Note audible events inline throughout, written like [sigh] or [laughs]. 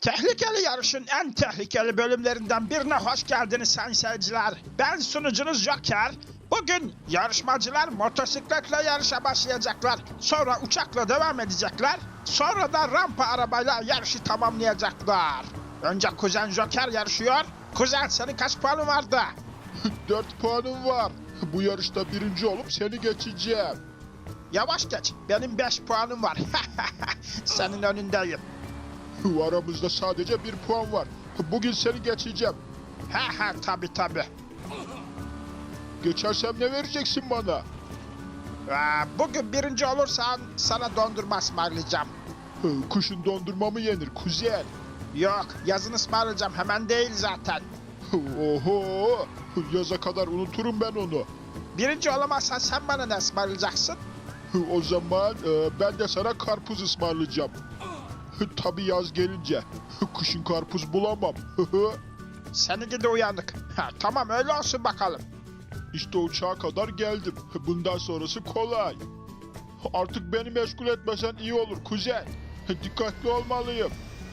Tehlikeli yarışın en tehlikeli bölümlerinden birine hoş geldiniz sayın seyirciler. Ben sunucunuz Joker. Bugün yarışmacılar motosikletle yarışa başlayacaklar. Sonra uçakla devam edecekler. Sonra da rampa arabayla yarışı tamamlayacaklar. Önce kuzen Joker yarışıyor. Kuzen senin kaç puanın vardı? [laughs] 4 puanım var. Bu yarışta birinci olup seni geçeceğim. Yavaş geç. Benim 5 puanım var. [laughs] senin önündeyim. Aramızda sadece bir puan var. Bugün seni geçeceğim. He he tabi tabi. Geçersem ne vereceksin bana? Aa, Bugün birinci olursan sana dondurma ısmarlayacağım. Kuşun dondurma mı yenir kuzen? Yok yazın ısmarlayacağım hemen değil zaten. Oho! Yaza kadar unuturum ben onu. Birinci olamazsan sen bana ne ısmarlayacaksın? O zaman e, ben de sana karpuz ısmarlayacağım. Tabii yaz gelince. Kışın karpuz bulamam. Seni gidi uyanık. Ha, tamam öyle olsun bakalım. İşte uçağa kadar geldim. Bundan sonrası kolay. Artık beni meşgul etmesen iyi olur kuzen. Dikkatli olmalıyım.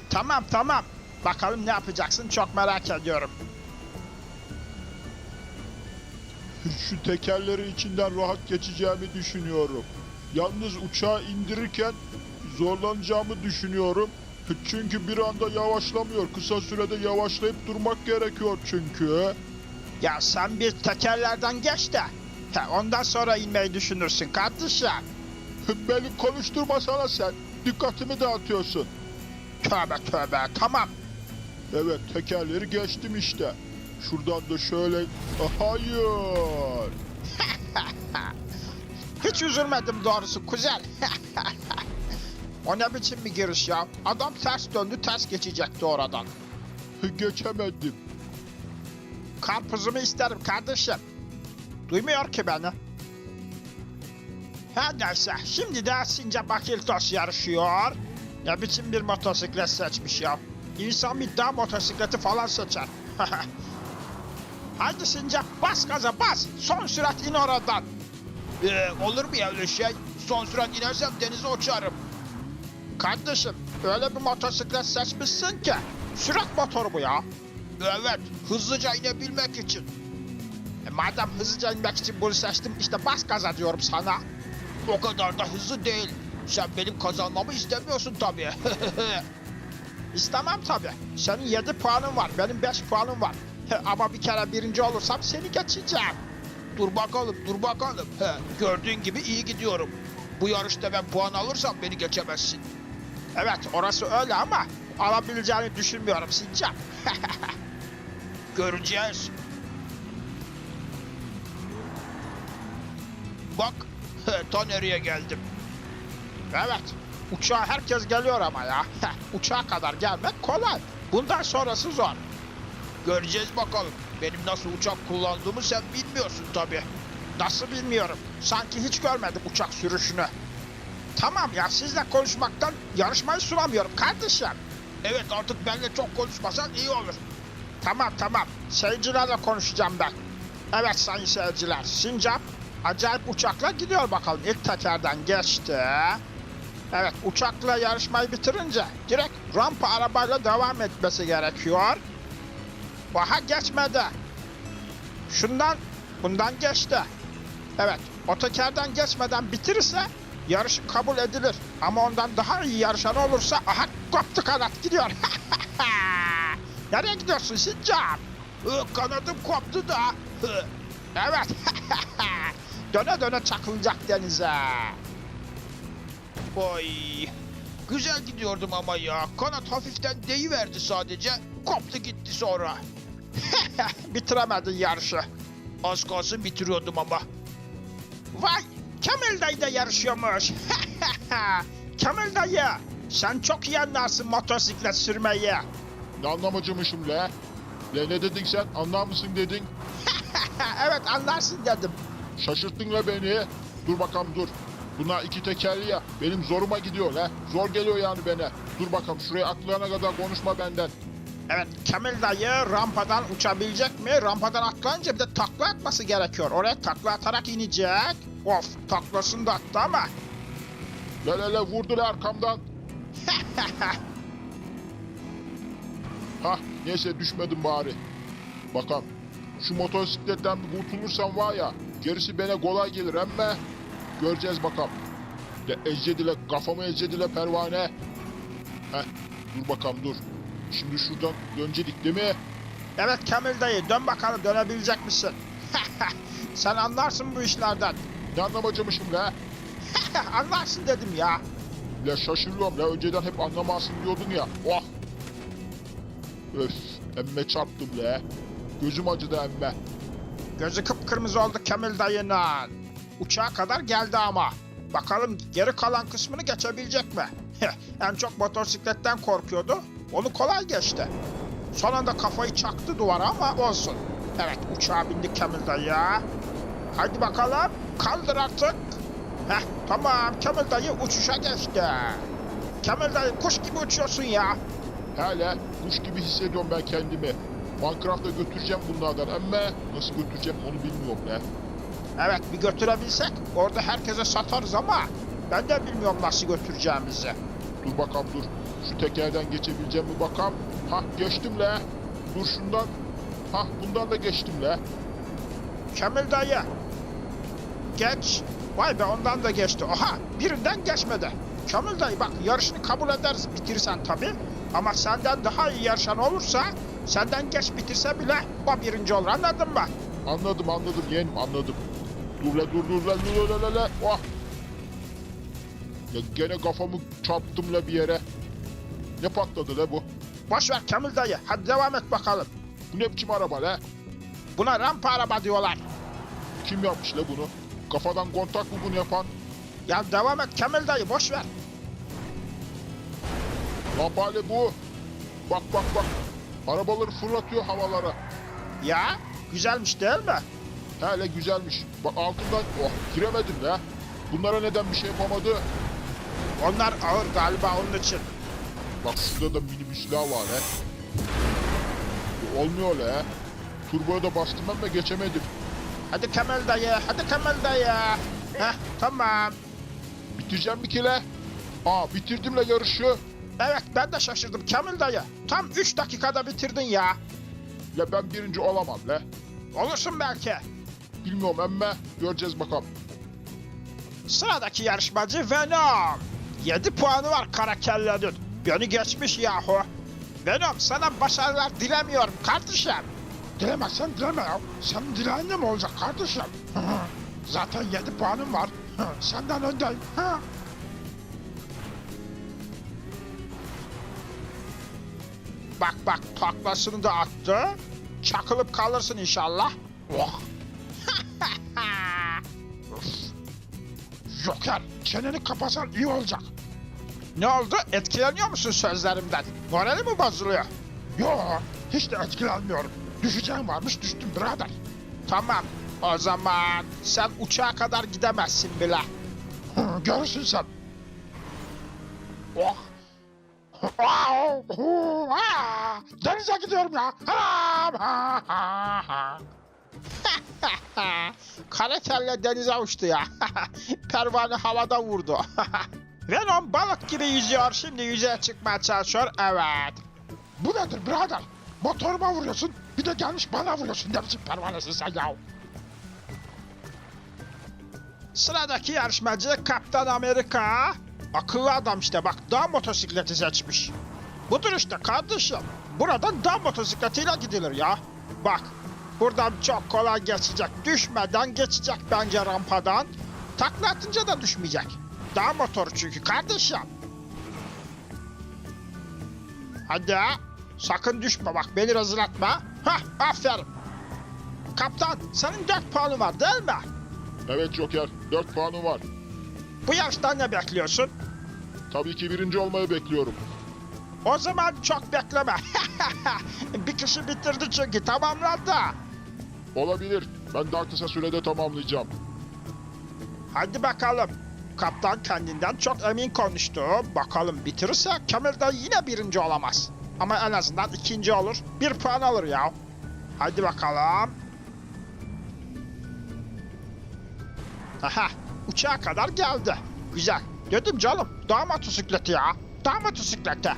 Tamam tamam. Bakalım ne yapacaksın çok merak ediyorum. Şu tekerlerin içinden rahat geçeceğimi düşünüyorum. Yalnız uçağı indirirken zorlanacağımı düşünüyorum. Çünkü bir anda yavaşlamıyor. Kısa sürede yavaşlayıp durmak gerekiyor çünkü. Ya sen bir tekerlerden geç de. Ha, ondan sonra inmeyi düşünürsün kardeşim. [laughs] Beni konuşturma sana sen. Dikkatimi dağıtıyorsun. Tövbe tövbe tamam. Evet tekerleri geçtim işte. Şuradan da şöyle... Hayır. [laughs] Hiç üzülmedim doğrusu kuzen. [laughs] o ne biçim bir giriş ya? Adam ters döndü ters geçecekti oradan. Geçemedim. Karpuzumu isterim kardeşim. Duymuyor ki beni. Her neyse şimdi de Sincap Akiltos yarışıyor. Ne biçim bir motosiklet seçmiş ya. İnsan bir dağ motosikleti falan seçer. [laughs] Haydi Sincap bas gaza bas. Son sürat in oradan. Ee, olur mu ya öyle şey? Son sürat inersem denize uçarım. Kardeşim öyle bir motosiklet seçmişsin ki. Sürat motoru bu ya. Evet, hızlıca inebilmek için. E, madem hızlıca inmek için bunu seçtim işte bas gaza diyorum sana. O kadar da hızlı değil. Sen benim kazanmamı istemiyorsun tabii. [laughs] İstemem tabi. Senin 7 puanın var, benim 5 puanım var. Ama bir kere birinci olursam seni geçeceğim. dur bakalım, dur bakalım. He, gördüğün gibi iyi gidiyorum. Bu yarışta ben puan alırsam beni geçemezsin. Evet orası öyle ama alabileceğini düşünmüyorum Sincap. [laughs] Göreceğiz. Bak, nereye geldim. evet uçağa herkes geliyor ama ya. Uçağa kadar gelmek kolay. Bundan sonrası zor. Göreceğiz bakalım. Benim nasıl uçak kullandığımı sen bilmiyorsun tabii. Nasıl bilmiyorum. Sanki hiç görmedim uçak sürüşünü. Tamam ya sizle konuşmaktan yarışmayı sunamıyorum kardeşim. Evet artık benimle çok konuşmasan iyi olur. Tamam tamam. Seyircilerle konuşacağım ben. Evet sayın seyirciler. Sincap acayip uçakla gidiyor bakalım. İlk tekerden geçti. Evet uçakla yarışmayı bitirince direkt rampa arabayla devam etmesi gerekiyor. Aha geçmedi. Şundan bundan geçti. Evet o tekerden geçmeden bitirirse yarışı kabul edilir. Ama ondan daha iyi yarışan olursa aha koptu kanat gidiyor. [laughs] Nereye gidiyorsun Sincap? Kanadım koptu da. Evet. [laughs] döne döne çakılacak denize. Oy. Güzel gidiyordum ama ya. Kanat hafiften deyiverdi sadece. Koptu gitti sonra. [laughs] Bitiremedin yarışı. Az kalsın bitiriyordum ama. Vay! Kemal dayı da yarışıyormuş. [laughs] Kemal dayı, sen çok iyi anlarsın motosiklet sürmeyi. Ne anlamacımışım le? Le ne dedin sen? Anlar mısın dedin? [laughs] evet anlarsın dedim. Şaşırttın la beni. Dur bakalım dur. Bunlar iki tekerli ya. Benim zoruma gidiyor la. Zor geliyor yani bana. Dur bakalım şuraya atlayana kadar konuşma benden. Evet Kemal dayı rampadan uçabilecek mi? Rampadan atlayınca bir de takla atması gerekiyor. Oraya takla atarak inecek. Of taklasını da attı ama. Le le le vurdu la arkamdan. [laughs] Hah neyse düşmedim bari. Bakalım. Şu motosikletten bir kurtulursam var ya gerisi bana kolay gelir emme. Göreceğiz bakalım. De ezzedile kafamı ezzedile pervane. Heh dur bakalım dur. Şimdi şuradan döncedik değil mi? Evet Kamil dayı dön bakalım dönebilecek misin? [laughs] Sen anlarsın bu işlerden. Ne anlamacamışım la? [laughs] anlarsın dedim ya. La şaşırıyorum la önceden hep anlamazsın diyordun ya. Oh. Öf emme çarptım la. Gözüm acıdı emme. Gözü kıpkırmızı oldu Kamil dayının. Uçağa kadar geldi ama. Bakalım geri kalan kısmını geçebilecek mi? [laughs] en çok motosikletten korkuyordu. Onu kolay geçti. Son anda kafayı çaktı duvara ama olsun. Evet uçağa bindik Kamil dayı. Hadi bakalım kaldır artık. Heh tamam Kamil dayı uçuşa geçti. Kamil dayı kuş gibi uçuyorsun ya. Hele kuş gibi hissediyorum ben kendimi. Minecraft'a götüreceğim bunlardan ama nasıl götüreceğim onu bilmiyorum la. Evet bir götürebilsek orada herkese satarız ama ben de bilmiyorum nasıl götüreceğimizi. Dur bakalım dur. Şu tekerden geçebileceğim mi bakalım. Hah geçtim la. Dur şundan. Hah bundan da geçtim la. Kamil dayı. Geç. Vay be ondan da geçti. Oha birinden geçmedi. Kamil dayı bak yarışını kabul ederiz bitirsen tabi. Ama senden daha iyi yarışan olursa senden geç bitirse bile o birinci olur anladın mı? Anladım anladım yeğenim anladım. Dur la dur dur la dur la la la. Oh. Ya gene kafamı çarptım la bir yere. Ne patladı la bu? Boş ver Kamil dayı hadi devam et bakalım. Bu ne biçim araba la? Buna rampa araba diyorlar. Kim yapmış la bunu? Kafadan kontak bunu yapan? Ya devam et Kamil dayı boş ver. Lampale bu. Bak bak bak. Arabaları fırlatıyor havalara. Ya güzelmiş değil mi? Hele güzelmiş. Bak altından oh giremedim la. Bunlara neden bir şey yapamadı? Onlar ağır galiba onun için. Bak şurada da minibüsler var he. Olmuyor la. Turboya da bastım ama geçemedim. Hadi Kemal dayı, hadi Kemal dayı. Heh, tamam. Bitireceğim ki la? Aa bitirdim la yarışı. Evet ben de şaşırdım Kemal dayı. Tam 3 dakikada bitirdin ya. La ben birinci olamam la. Olursun belki. Bilmiyorum emme göreceğiz bakalım. Sıradaki yarışmacı Venom. 7 puanı var Karakelle'nin. Beni geçmiş yahu. Venom sana başarılar dilemiyorum kardeşim. Dilemezsen dileme ya. Senin dileğinle mi olacak kardeşim? Zaten 7 puanım var. Senden öndeyim. Bak bak taklasını da attı. Çakılıp kalırsın inşallah. Oh. [laughs] Joker, çeneni kapasan iyi olacak. Ne oldu? Etkileniyor musun sözlerimden? Morali mi bozuluyor? Yo, hiç de etkilenmiyorum. Düşeceğim varmış, düştüm birader. Tamam, o zaman sen uçağa kadar gidemezsin bile. Görürsün sen. Oh. Denize gidiyorum ya. [laughs] Kara kelle denize uçtu ya. [laughs] Pervane havada vurdu. [laughs] Venom balık gibi yüzüyor. Şimdi yüzeye çıkmaya çalışıyor. Evet. Bu nedir birader? Motoruma vuruyorsun. Bir de gelmiş bana vuruyorsun. Ne biçim pervanesin sen ya? Sıradaki yarışmacı Kaptan Amerika. Akıllı adam işte bak dağ motosikleti seçmiş. Budur işte kardeşim. Buradan dağ motosikletiyle gidilir ya. Bak buradan çok kolay geçecek. Düşmeden geçecek bence rampadan. Takla atınca da düşmeyecek. Dağ motoru çünkü kardeşim. Hadi sakın düşme bak beni rezil etme. Hah aferin. Kaptan senin 4 puanın var değil mi? Evet Joker 4 puanı var. Bu yarıştan ne bekliyorsun? Tabii ki birinci olmayı bekliyorum. O zaman çok bekleme. [laughs] bir kişi bitirdi çünkü tamamladı. Olabilir. Ben daha kısa sürede tamamlayacağım. Hadi bakalım. Kaptan kendinden çok emin konuştu. Bakalım bitirirse Kemal da yine birinci olamaz. Ama en azından ikinci olur. Bir puan alır ya. Hadi bakalım. Aha uçağa kadar geldi. Güzel. Dedim canım dağ motosikleti ya. Dağ motosikleti.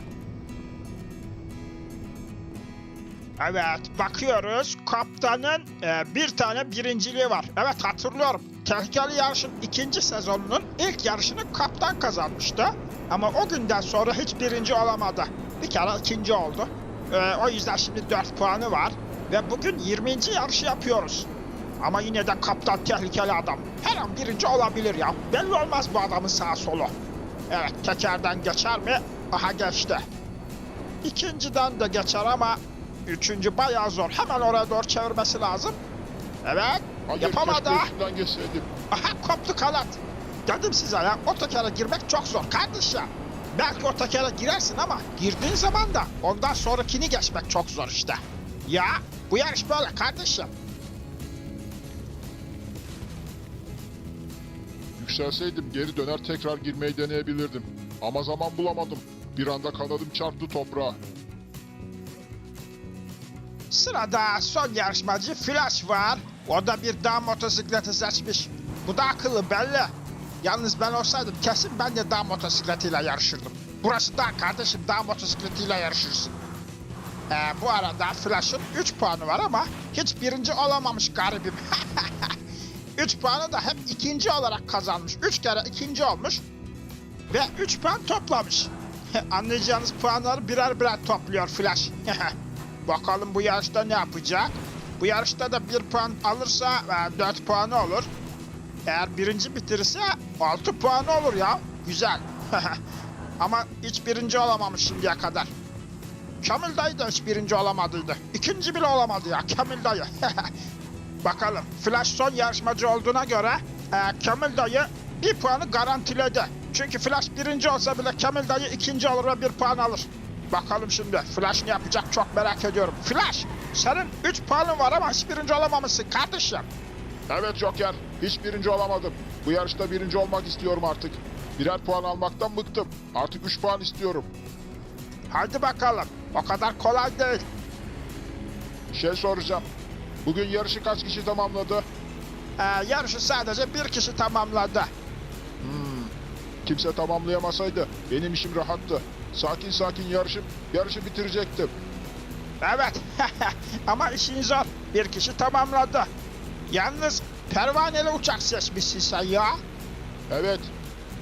Evet bakıyoruz kaptanın e, bir tane birinciliği var. Evet hatırlıyorum. Tehlikeli yarışın ikinci sezonunun ilk yarışını kaptan kazanmıştı. Ama o günden sonra hiç birinci olamadı. Bir kere ikinci oldu. E, o yüzden şimdi 4 puanı var. Ve bugün 20. yarışı yapıyoruz. Ama yine de kaptan tehlikeli adam. Her an birinci olabilir ya. Belli olmaz bu adamın sağ solu. Evet tekerden geçer mi? Aha geçti. İkinciden de geçer ama üçüncü bayağı zor. Hemen oraya doğru çevirmesi lazım. Evet. Hayır yapamadı. Aha koptu kanat. Dedim size ya o tekere girmek çok zor kardeşim. Belki o tekere girersin ama girdiğin zaman da ondan sonrakini geçmek çok zor işte. Ya bu yarış böyle kardeşim. Yükselseydim geri döner tekrar girmeyi deneyebilirdim. Ama zaman bulamadım. Bir anda kanadım çarptı toprağa. Sırada son yarışmacı Flash var. O da bir dağ motosikleti seçmiş. Bu da akıllı belli. Yalnız ben olsaydım kesin ben de dağ motosikletiyle yarışırdım. Burası dağ kardeşim dağ motosikletiyle yarışırsın. Ee, bu arada Flash'ın 3 puanı var ama hiç birinci olamamış garibim. [laughs] 3 puanı da hep ikinci olarak kazanmış. 3 kere ikinci olmuş ve 3 puan toplamış. [laughs] Anlayacağınız puanları birer birer topluyor Flash. [laughs] Bakalım bu yarışta ne yapacak? Bu yarışta da 1 puan alırsa 4 puanı olur. Eğer birinci bitirirse 6 puanı olur ya. Güzel. [laughs] Ama hiç birinci olamamış şimdiye kadar. Kamil dayı da hiç birinci olamadıydı. İkinci bile olamadı ya Kamil dayı. [laughs] Bakalım. Flash son yarışmacı olduğuna göre e, Kamil dayı bir puanı garantiledi. Çünkü Flash birinci olsa bile Kamil dayı ikinci olur ve bir puan alır. Bakalım şimdi Flash ne yapacak çok merak ediyorum. Flash senin 3 puanın var ama hiç birinci olamamışsın kardeşim. Evet Joker, hiç birinci olamadım. Bu yarışta birinci olmak istiyorum artık. Birer puan almaktan bıktım. Artık 3 puan istiyorum. Hadi bakalım. O kadar kolay değil. Şey soracağım. Bugün yarışı kaç kişi tamamladı? Ee, yarışı sadece bir kişi tamamladı. Kimse tamamlayamasaydı benim işim rahattı. Sakin sakin yarışıp yarışı bitirecektim. Evet. [laughs] Ama işin zor. Bir kişi tamamladı. Yalnız pervaneli uçak seçmişsin sen ya. Evet,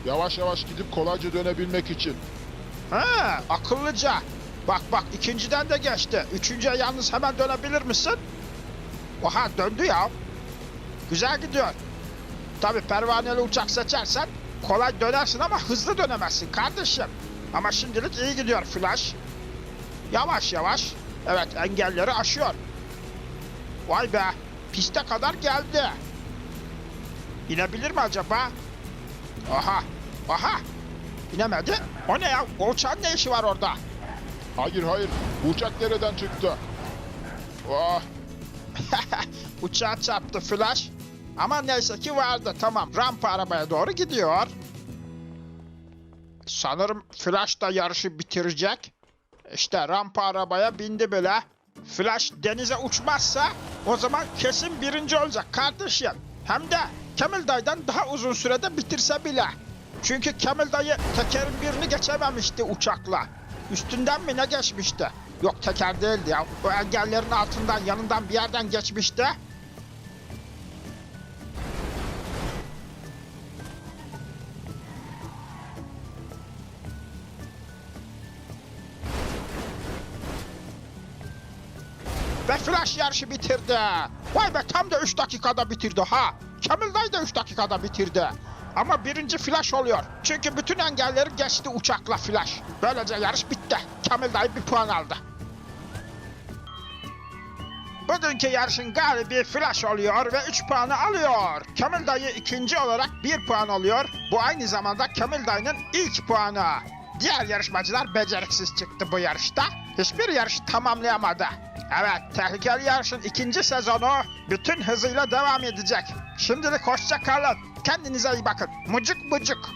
yavaş yavaş gidip kolayca dönebilmek için. Ha, akıllıca. Bak bak ikinciden de geçti. Üçüncüye yalnız hemen dönebilir misin? Oha döndü ya. Güzel gidiyor. Tabi pervaneli uçak seçersen kolay dönersin ama hızlı dönemezsin kardeşim. Ama şimdilik iyi gidiyor Flash. Yavaş yavaş. Evet engelleri aşıyor. Vay be piste kadar geldi. İnebilir mi acaba? Aha aha İnemedi. O ne ya? O uçağın ne işi var orada? Hayır hayır, bu uçak nereden çıktı? Ah, [laughs] Uçağa çarptı Flash. Ama neyse ki vardı. Tamam rampa arabaya doğru gidiyor. Sanırım Flash da yarışı bitirecek. İşte rampa arabaya bindi bile. Flash denize uçmazsa o zaman kesin birinci olacak kardeşim. Hem de Kamil Dayı'dan daha uzun sürede bitirse bile. Çünkü Kamil Dayı tekerin birini geçememişti uçakla. Üstünden mi ne geçmişti? Yok teker değildi ya. O engellerin altından yanından bir yerden geçmişti. Ve Flash yarışı bitirdi. Vay be tam da 3 dakikada bitirdi ha. Kamil Dayı da 3 dakikada bitirdi. Ama birinci Flash oluyor. Çünkü bütün engelleri geçti uçakla Flash. Böylece yarış bitti. Kamil Dayı bir puan aldı. Bugünkü yarışın galibi Flash oluyor ve 3 puanı alıyor. Kamil Dayı ikinci olarak 1 puan alıyor. Bu aynı zamanda Kamil Dayı'nın ilk puanı. Diğer yarışmacılar beceriksiz çıktı bu yarışta. Hiçbir yarışı tamamlayamadı. Evet, tehlikeli yarışın ikinci sezonu bütün hızıyla devam edecek. Şimdilik hoşça kalın. Kendinize iyi bakın. Mucuk mucuk.